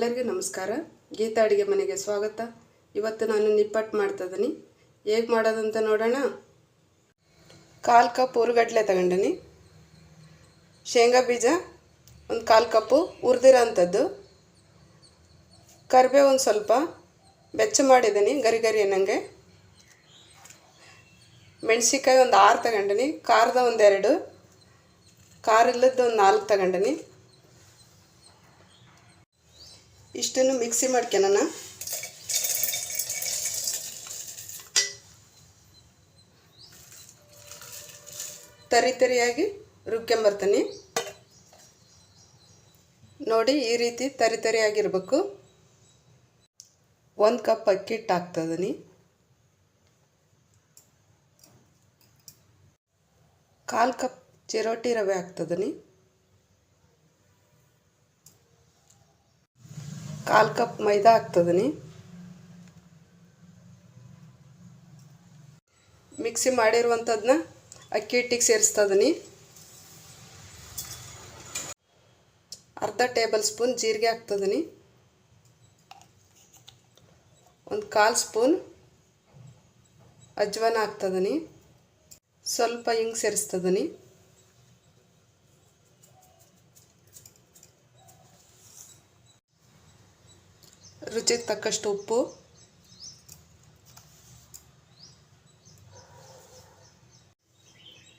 ಎಲ್ಲರಿಗೂ ನಮಸ್ಕಾರ. ಗೀತಾ ಅಡುಗೆ ಮನೆಗೆ ಸ್ವಾಗತ. ಇವತ್ತು ನಾನು ನಿಪ್ಪಟ್ಟು ಮಾಡ್ತಾ ಇದ್ದೀನಿ. ಹೇಗೆ ಮಾಡೋದಂತ ನೋಡೋಣ. ಕಾಲು ಕಪ್ ಉರುಗಡ್ಲೆ ತಗೊಂಡಿನಿ. ಶೇಂಗಾ ಬೀಜ, ಒಂದು ಕಾಲು ಕಪ್ಪು ಹುರಿದಿರೋ ಅಂಥದ್ದು ಕರಿಬೇವು ಒಂದು ಸ್ವಲ್ಪ ಬೆಚ್ಚ ಮಾಡಿದ್ದೀನಿ, ಗರಿ ಗರಿ ಅನ್ನಂಗೆ. ಮೆಣಸಿಕಾಯಿ ಒಂದು ಆರು ತಗೊಂಡಿನಿ, ಖಾರದ ಒಂದೆರಡು ಖಾರ ಇಲ್ಲದ್ದು ಒಂದು ನಾಲ್ಕು ತಗೊಂಡಿನಿ. ಇಷ್ಟನ್ನು ಮಿಕ್ಸಿ ಮಾಡ್ಕೊಳಣ ತರಿ ತರಿಯಾಗಿ ರುಬ್ಕೊಂಬರ್ತೀನಿ. ನೋಡಿ ಈ ರೀತಿ ತರಿ ತರಿಯಾಗಿರ್ಬೇಕು. ಒಂದು ಕಪ್ ಅಕ್ಕಿ ಹಿಟ್ಟು ಹಾಕ್ತದೀನಿ ಕಾಲು ಕಪ್ ಚಿರೋಟಿ ರವೆ ಹಾಕ್ತದನಿ. ಕಾಲು ಕಪ್ ಮೈದಾ ಹಾಕ್ತದೀನಿ. ಮಿಕ್ಸಿ ಮಾಡಿರುವಂಥದ್ದನ್ನ ಅಕ್ಕಿ ಹಿಟ್ಟಿಗೆ ಸೇರಿಸ್ತದನಿ. ಅರ್ಧ ಟೇಬಲ್ ಸ್ಪೂನ್ ಜೀರಿಗೆ ಹಾಕ್ತದೀನಿ. ಒಂದು ಕಾಲು ಸ್ಪೂನ್ ಅಜ್ವಾನ ಹಾಕ್ತದನಿ. ಸ್ವಲ್ಪ ಹಿಂಗೆ ಸೇರಿಸ್ತದನಿ. ರುಚಿಗೆ ತಕ್ಕಷ್ಟು ಉಪ್ಪು.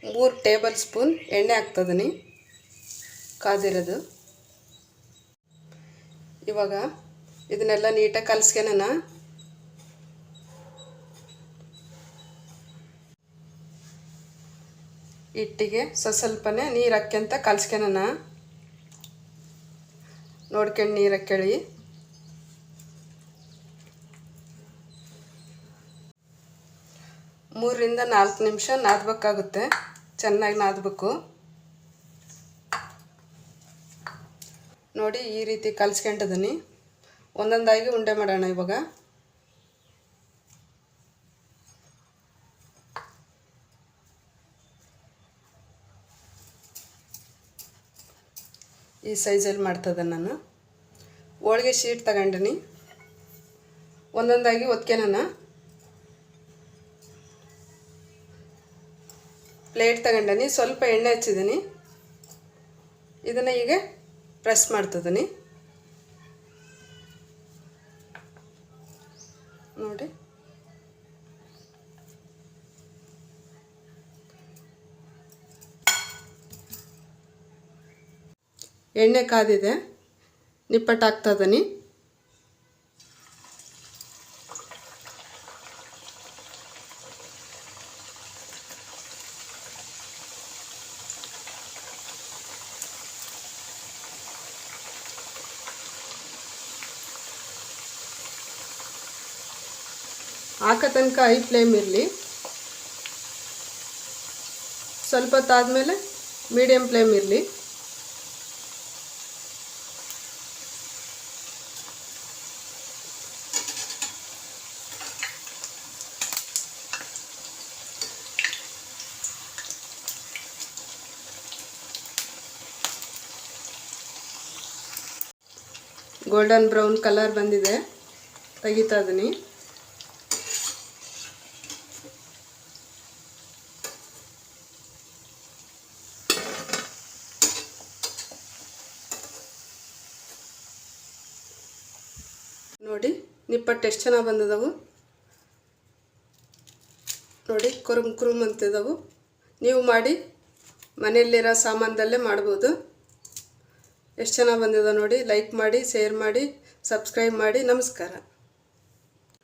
ಮೂರು ಟೇಬಲ್ ಸ್ಪೂನ್ ಎಣ್ಣೆ ಹಾಕ್ತದನಿ, ಕಾದಿರೋದು. ಇವಾಗ ಇದನ್ನೆಲ್ಲ ನೀಟಾಗಿ ಕಲಸ್ಕೊಳ ಹಿಟ್ಟಿಗೆ ಸ್ವಸ್ವಲ್ಪನೇ ನೀರು ಹಾಕ್ಯಂತ ಕಲಸ್ಕೊಳ ನೋಡ್ಕೊಂಡು ನೀರು ಹಾಕ್ಯಳಿ. ಮೂರರಿಂದ ನಾಲ್ಕು ನಿಮಿಷ ನಾದಬೇಕಾಗುತ್ತೆ. ಚೆನ್ನಾಗಿ ನಾದಬೇಕು. ನೋಡಿ ಈ ರೀತಿ ಕಲಿಸ್ಕೊಂಡಿದ್ದೀನಿ ಒಂದೊಂದಾಗಿ ಉಂಡೆ ಮಾಡೋಣ ಇವಾಗ. ಈ ಸೈಜಲ್ಲಿ ಮಾಡ್ತದೆ ನಾನು. ಹೋಳಿಗೆ ಶೀಟ್ ತಗೊಂಡಿನಿ. ಒಂದೊಂದಾಗಿ ಒತ್ಕೆನ ಪ್ಲೇಟ್ ತಗೊಂಡನಿ, ಸ್ವಲ್ಪ ಎಣ್ಣೆ ಹಚ್ಚಿದ್ದೀನಿ ಇದನ್ನು ಈಗ ಪ್ರೆಸ್ ಮಾಡ್ತಿದ್ದೀನಿ ನೋಡಿ. ಎಣ್ಣೆ ಕಾದಿದೆ ನಿಪ್ಪಟ್ಟು ಹಾಕ್ತಾ ಇದ್ದೀನಿ ಹಾಕೋ ತನಕ ಐ ಫ್ಲೇಮ್ ಇರಲಿ. ಸ್ವಲ್ಪ ಹೊತ್ತಾದಮೇಲೆ ಮೀಡಿಯಮ್ ಫ್ಲೇಮ್ ಇರಲಿ. ಗೋಲ್ಡನ್ ಬ್ರೌನ್ ಕಲರ್ ಬಂದಿದೆ. ತೆಗಿತಾ ಇದೀನಿ. ನೋಡಿ, ನಿಪ್ಪಟ್ಟು ಎಷ್ಟು ಚೆನ್ನಾಗಿ ಬಂದಿದವು? ನೋಡಿ, ಕುರುಮ್ ಕುರುಮ್ ಅಂತಿದವು. ನೀವು ಮಾಡಿ, ಮನೆಯಲ್ಲಿರೋ ಸಾಮಾನದಲ್ಲೇ ಮಾಡ್ಬೋದು. ಎಷ್ಟು ಚೆನ್ನಾಗಿ ಬಂದಿದೆ ನೋಡಿ ಲೈಕ್ ಮಾಡಿ ಶೇರ್ ಮಾಡಿ ಸಬ್ಸ್ಕ್ರೈಬ್ ಮಾಡಿ, ನಮಸ್ಕಾರ.